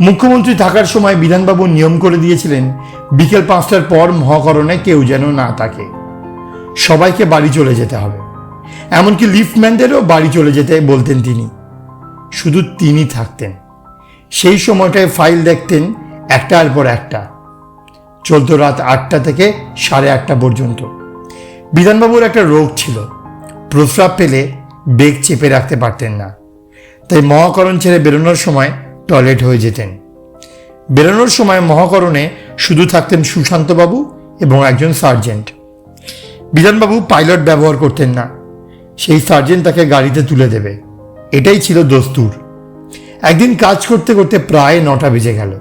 মুখ্যমন্ত্রী থাকার সময় বিধানবাবু নিয়ম করে দিয়েছিলেন, বিকেল পাঁচটার পর মহাকরণে কেউ যেন না থাকে। সবাইকে বাড়ি চলে যেতে হবে। এমনকি লিফটম্যানদেরও বাড়ি চলে যেতে বলতেন তিনি। শুধু তিনি থাকতেন। সেই সময়টায় ফাইল দেখতেন একটার পর একটা। চলতো রাত আটটা থেকে সাড়ে আটটা পর্যন্ত। বিধানবাবুর একটা রোগ ছিল। প্রস্রাব পেলে বেগ চেপে রাখতে পারতেন না। তাই মহাকরণ ছেড়ে বেরোনোর সময় টয়লেট হয়ে যেতেন। বেরোনোর সময় মহাকরণে শুধু থাকতেন সুশান্তবাবু এবং একজন সার্জেন্ট। বিধানবাবু পাইলট ব্যবহার করতেন না। সেই সার্জেন্ট তাকে গাড়িতে তুলে দেবে। এটাই ছিল দস্তুর। একদিন কাজ করতে করতে প্রায় নটা বেজে গেল।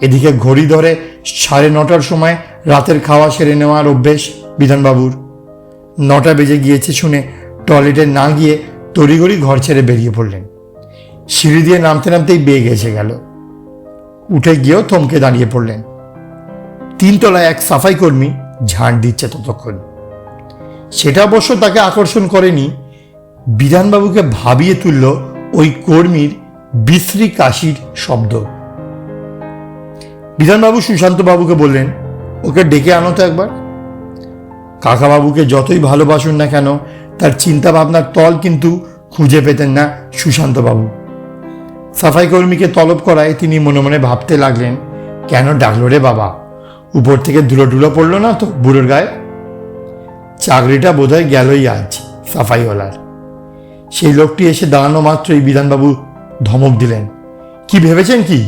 এদিকে ঘড়ি ধরে সাড়ে নটার সময় রাতের খাওয়া সেরে নেওয়ার অভ্যেস বিধানবাবুর। নটা বেজে গিয়েছে শুনে টয়লেটে না গিয়ে তড়িঘড়ি ঘর ছেড়ে বেরিয়ে পড়লেন। সিঁড়ি দিয়ে নামতে নামতেই বেগ এসে গেল। উঠে গিয়েও থমকে দাঁড়িয়ে পড়লেন। তিনতলায় এক সাফাই কর্মী ঝাঁট দিচ্ছে ততক্ষণ। সেটা অবশ্য তাকে আকর্ষণ করেনি। বিধানবাবুকে ভাবিয়ে তুলল ওই কর্মীর বিশ্রী কাশির শব্দ। বিধানবাবু সুশান্ত বাবুকে বললেন, ওকে ডেকে আনো তো একবার। কাকাবাবুকে যতই ভালোবাসুন না কেন, তার চিন্তা ভাবনার তল কিন্তু খুঁজে পেতেন না সুশান্তবাবু। সাফাই কর্মীকে তলব করায় তিনি মনে মনে ভাবতে লাগলেন, কেন ডাকলো রে বাবা? উপর থেকে ধুলো ধুলো পড়ল না তো বুড়োর গায়ে? চাকরিটা বোধহয় গেলই আজ সাফাইওয়ালার। সেই লোকটি এসে দাঁড়ানো মাত্রই বিধানবাবু ধমক দিলেন, কি ভেবেছেন কি?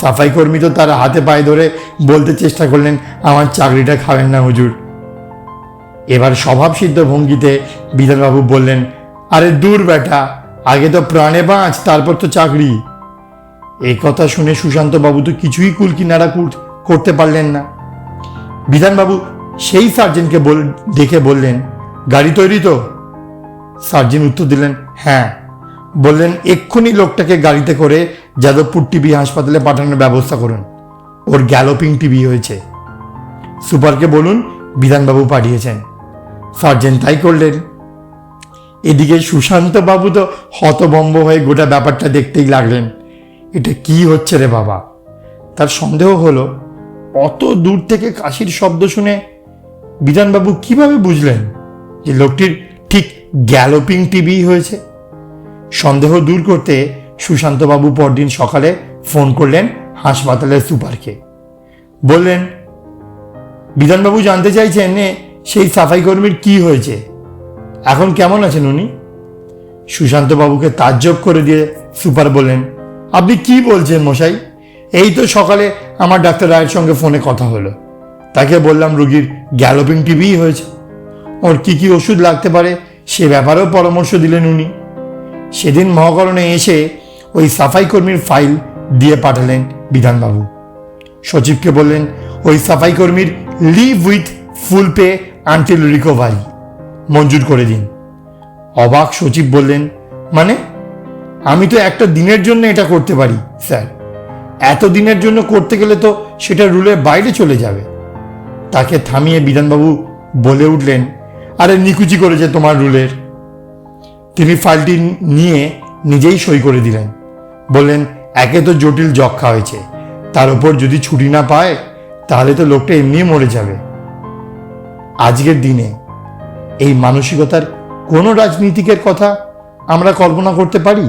সাফাই কর্মী তো তার হাতে পায়ে ধরে বলতে চেষ্টা করলেন, আমার চাকরিটা খাবেন না হুজুর। এবার স্বভাবসিদ্ধ ভঙ্গিতে বিধানবাবু বললেন, আরে দূর বেটা আগে তো প্রাণে বাঁচ, তারপর তো চাকরি। এই কথা শুনে সুশান্ত বাবু তো কিছুই কুল কিনারা করতে পারলেন না। বিধানবাবু সেই সার্জেন্টকে বল দেখে বললেন, গাড়ি তৈরি তো? সার্জেন্ট উত্তর দিলেন হ্যাঁ। বললেন, এক্ষুনি লোকটাকে গাড়িতে করে যাদবপুর টিবি হাসপাতালে পাঠানোর ব্যবস্থা করুন। ওর গ্যালোপিং টিবি হয়েছে। সুপারকে বলুন বিধানবাবু পাঠিয়েছেন। সার্জেন্ট তাই করলেন। এদিকে সুশান্ত বাবু তো হতবম্ব হয়ে গোটা ব্যাপারটা দেখতেই লাগলেন। এটা কি হচ্ছে রে বাবা? তার সন্দেহ হলো, অত দূর থেকে কাশির শব্দ শুনে বিধানবাবু কীভাবে বুঝলেন যে লোকটির ঠিক গ্যালোপিং টিবি হয়েছে? সন্দেহ দূর করতে সুশান্তবাবু পরদিন সকালে ফোন করলেন হাসপাতালের সুপারকে। বললেন, বিধানবাবু জানতে চাইছেন সেই সাফাই কর্মীর কি হয়েছে? এখন কেমন আছেন উনি? সুশান্তবাবুকে তাজ্জব করে দিয়ে সুপার বললেন, আপনি কি বলছেন মশাই? এই তো সকালে আমার ডাক্তার রায়ের সঙ্গে ফোনে কথা হলো। তাকে বললাম রুগীর গ্যালোপিং টিভিই হয়েছে। ওর কি কি ওষুধ লাগতে পারে সে ব্যাপারেও পরামর্শ দিলেন উনি। সেদিন মহাকরণে এসে ওই সাফাই কর্মীর ফাইল দিয়ে পাঠালেন বিধানবাবু। সচিবকে বললেন, ওই সাফাই কর্মীর leave with full pay until recovery. মঞ্জুর করে দিন। অবাক সচিব বললেন মানে? আমি তো একটা দিনের জন্য এটা করতে পারি, স্যার। এত দিনের জন্য করতে গেলে তো সেটা রুলের বাইরে চলে যাবে। তাকে থামিয়ে বিধানবাবু বলে উঠলেন, আরে নিকুচি করেছে তোমার রুলের। তিনি ফাইলটি নিয়ে নিজেই সই করে দিলেন। বললেন, একে তো জটিল যক্ষা হয়েছে। তার উপর যদি ছুটি না পায়, তাহলে তো লোকটা এমনিই মরে যাবে। আজকের দিনে এই মানসিকতার কোনো রাজনীতিকের কথা আমরা কল্পনা করতে পারি?